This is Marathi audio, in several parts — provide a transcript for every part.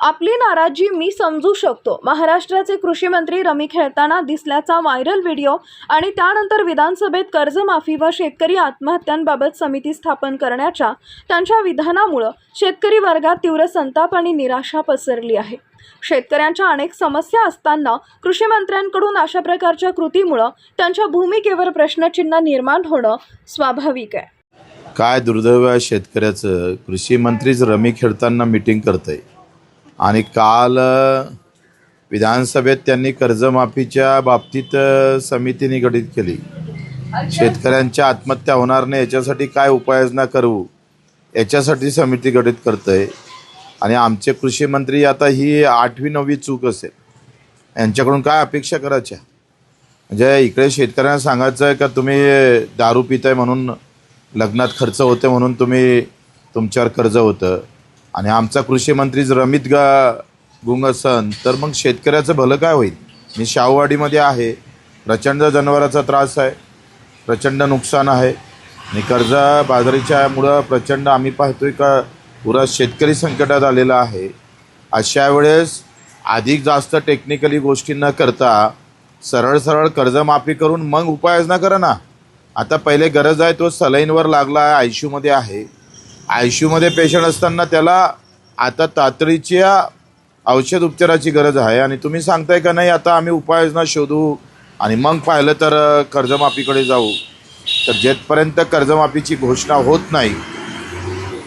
आपली नाराजी मी समजू शकतो. महाराष्ट्राचे कृषी मंत्री रमी खेळताना दिसल्याचा व्हायरल व्हिडिओ आणि त्यानंतर विधानसभेत कर्जमाफी व शेतकरी आत्महत्यांबाबत समिती स्थापन करण्याच्या त्यांच्या विधानामुळं शेतकरी वर्गात तीव्र संताप आणि निराशा पसरली आहे. शेतकऱ्यांच्या अनेक समस्या असताना कृषी मंत्र्यांकडून अशा प्रकारच्या कृतीमुळं त्यांच्या भूमिकेवर प्रश्नचिन्ह निर्माण होणं स्वाभाविक आहे. काय दुर्दैव आहे शेतकऱ्याचं? कृषी मंत्रीच रमी खेळताना मिटिंग आहे आणि काल विधानसभेत त्यांनी कर्जमाफीच्या बाबतीत समिती निगडित केली. शेतकऱ्यांच्या आत्महत्या होणार नाही याच्यासाठी काय उपाययोजना करू याच्यासाठी समिती गठीत करतंय. आणि आमचे कृषी मंत्री आता ही आठवी नववी चूक असेल. यांच्याकडून काय अपेक्षा करायच्या? म्हणजे इकडे शेतकऱ्यांना सांगायचं आहे का तुम्ही दारू पिताय म्हणून लग्नात खर्च होते म्हणून तुम्ही तुमच्यावर कर्ज होतं. आणि आमचा कृषी मंत्री जर रमित गा गुंग असन तर मग शेतकऱ्याचं भलं काय होईल? मी शाहूवाडीमध्ये आहे. प्रचंड जनावराचा त्रास आहे. प्रचंड नुकसान आहे. आणि कर्ज बाजारीच्यामुळं प्रचंड आम्ही पाहतोय का पुरा शेतकरी संकटात आलेला आहे. अशा वेळेस अधिक जास्त टेक्निकली गोष्टी न करता सरळ सरळ कर्जमाफी करून मग उपाययोजना करा ना. आता पहिले गरज आहे तो सलाईनवर लागला आहे आयशूमध्ये आहे. आयमध्ये पेशंट असताना त्याला आता तातडीच्या औषध उपचाराची गरज आहे. आणि तुम्ही सांगताय का नाही आता आम्ही उपाययोजना शोधू आणि मग पाहिलं तर कर्जमाफीकडे जाऊ. तर जेथपर्यंत कर्जमाफीची घोषणा होत नाही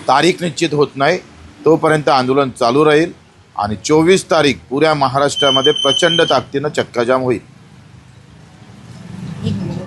तारीख निश्चित होत नाही तोपर्यंत आंदोलन चालू राहील. आणि चोवीस तारीख पुऱ्या महाराष्ट्रामध्ये प्रचंड ताकदीनं चक्काजाम होईल.